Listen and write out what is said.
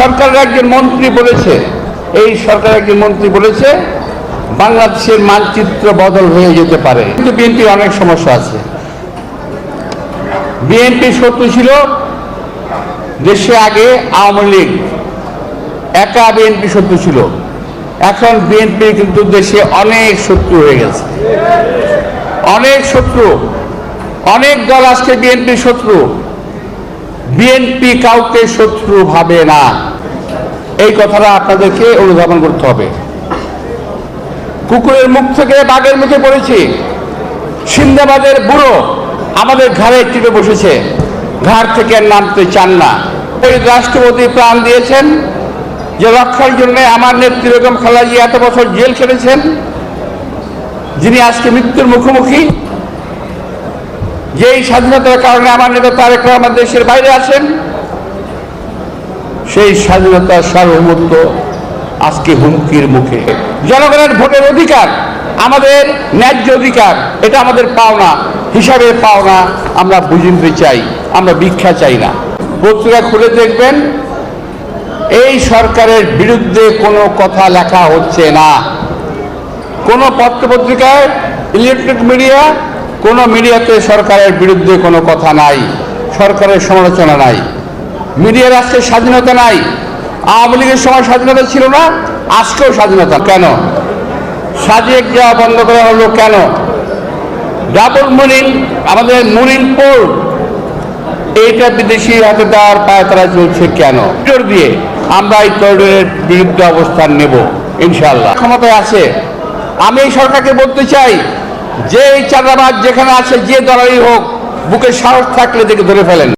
সরকারের একজন মন্ত্রী বলেছে, এই সরকারের একজন মন্ত্রী বলেছে, বাংলাদেশের মানচিত্র বদল হয়ে যেতে পারে। কিন্তু বিএনপির অনেক সমস্যা আছে। বিএনপি শত্রু ছিল দেশে আগে আওয়ামী লীগ, একা বিএনপি শত্রু ছিল। এখন বিএনপি কিন্তু দেশে অনেক শত্রু হয়ে গেছে। অনেক শত্রু, অনেক দল আজকে বিএনপি শত্রু। বিএনপি কাউকে শত্রু ভাবে না। এই কথাটা আপনাদেরকে অনুধাবন করতে হবে। কুকুরের মুখ থেকে বাঘের মুখে পড়েছি। সিন্দাবাদের বুড়ো আমাদের ঘাড়ে টিপে বসেছে। ঘাড় থেকে নামতে চান না। ওই রাষ্ট্রপতি প্রাণ দিয়েছেন, যে রক্ষার জন্য আমার নেত্রী বেগম খালাজি এত বছর জেল খেটেছেন, যিনি আজকে মৃত্যুর মুখোমুখি যেই স্বাধীনতার কারণে আমার নেতা তারেক রহমান দেশের বাইরে আছেন, সেই স্বাধীনতার সার্বভৌমত্ব আজকে হুমকির মুখে। জনগণের ভোটের অধিকার আমাদের ন্যায্য অধিকার, এটা আমাদের পাওনা, হিসাবে পাওনা আমরা বুঝে নিতে চাই, আমরা ভিক্ষা চাই না। পত্রিকা খুলে দেখবেন, এই সরকারের বিরুদ্ধে কোনো কথা লেখা হচ্ছে না। কোনো পত্রপত্রিকায় ইলেকট্রিক মিডিয়া কোনো মিডিয়াতে সরকারের বিরুদ্ধে কোনো কথা নাই, সরকারের সমালোচনা নাই মিডিয়ার আজকে স্বাধীনতা নাই, আওয়ামী লীগের সময় স্বাধীনতা ছিল না, আজকেও স্বাধীনতা, কেন? সাজেক যাওয়া বন্ধ করা হলো কেন? ডাবল মুনিন আমাদের মুনিন পোর্ট এইটা বিদেশি হাতে দেওয়ার পায়তারা চলছে কেন? দিয়ে আমরা এই করিডোরের বিরুদ্ধে অবস্থান নেব ইনশাল্লাহ ক্ষমতায় আছে। আমি এই সরকারকে বলতে চাই যে চাঁদাবাজ যেখানে আছে যে দলেরই হোক বুকে সাহস থাকলে দেখে ধরে ফেলেন।